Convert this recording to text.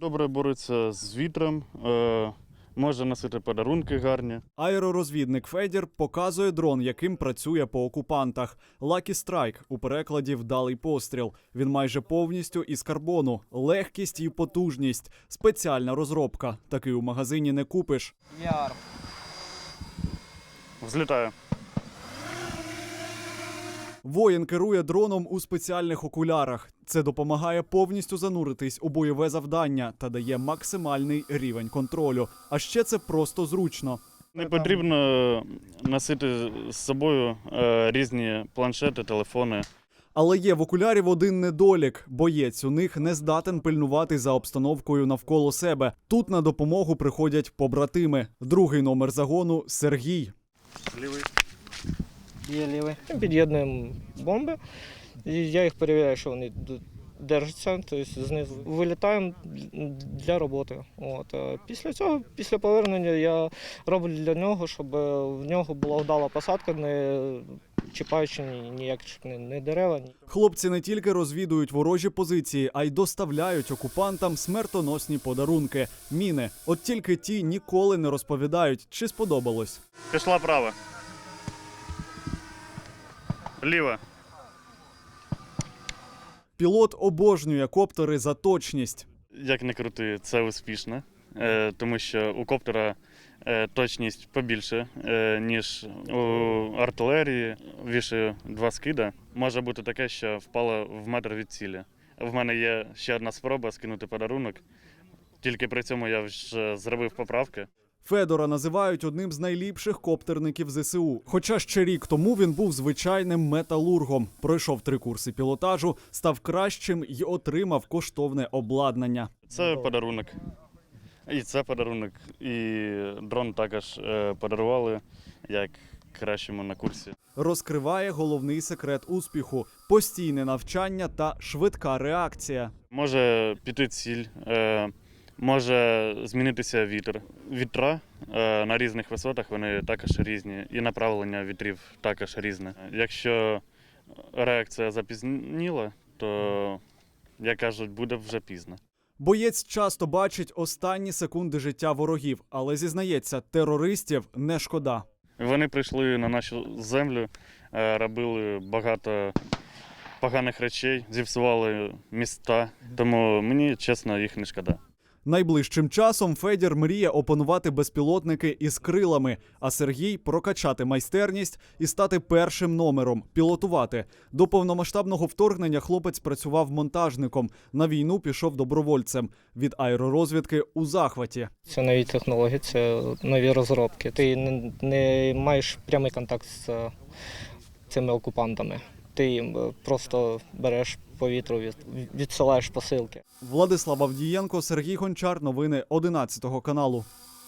Добре бореться з вітром, е, може носити подарунки гарні. Аеророзвідник Федір показує дрон, яким працює по окупантах. Lucky Strike у перекладі вдалий постріл. Він майже повністю із карбону, легкість і потужність. Спеціальна розробка. Такий у магазині не купиш. Взлітає. Воїн керує дроном у спеціальних окулярах. Це допомагає повністю зануритись у бойове завдання та дає максимальний рівень контролю. А ще це просто зручно. Не потрібно носити з собою е, різні планшети, телефони. Але є в окулярів один недолік. Боєць у них не здатен пильнувати за обстановкою навколо себе. Тут на допомогу приходять побратими. Другий номер загону Сергій. Лівий. Є лівий. Під'єднуємо бомби. І я їх перевіряю, що вони держаться, тобто знизу. Вилітаємо для роботи. От. Після цього, після повернення, я роблю для нього, щоб в нього була вдала посадка, не чіпаючи ні- ніякі ні, ні дерева. Ні. Хлопці не тільки розвідують ворожі позиції, а й доставляють окупантам смертоносні подарунки міни. От тільки ті ніколи не розповідають, чи сподобалось. Пішла права. Ліва. Пілот обожнює коптери за точність. Як не крути, це успішно, е, тому що у коптера е, точність побільше, е, ніж у артилерії. Вішаю два скида. Може бути таке, що впало в метр від цілі. В мене є ще одна спроба скинути подарунок. Тільки при цьому я вже зробив поправки. Федора називають одним з найліпших коптерників ЗСУ. Хоча ще рік тому він був звичайним металургом, пройшов три курси пілотажу, став кращим і отримав коштовне обладнання. Це подарунок. І це подарунок. І дрон також е, подарували як кращому на курсі. Розкриває головний секрет успіху: постійне навчання та швидка реакція. Може піти ціль, е, може змінитися вітер. Вітра е, на різних висотах вони також різні, і направлення вітрів також різне. Якщо реакція запізніла, то, як кажуть, буде вже пізно. Боєць часто бачить останні секунди життя ворогів, але зізнається, терористів не шкода. Вони прийшли на нашу землю, е, робили багато поганих речей, зіпсували міста, тому мені чесно їх не шкода. Найближчим часом Федір мріє опанувати безпілотники із крилами, а Сергій прокачати майстерність і стати першим номером, пілотувати. До повномасштабного вторгнення хлопець працював монтажником. На війну пішов добровольцем. Від аеророзвідки у захваті. Це нові технології, це нові розробки. Ти не, не маєш прямий контакт з е, цими окупантами. Ти е, просто береш повітру, від, відсилаєш посилки. Владислав Авдієнко, Сергій Гончар. Новини 11 каналу.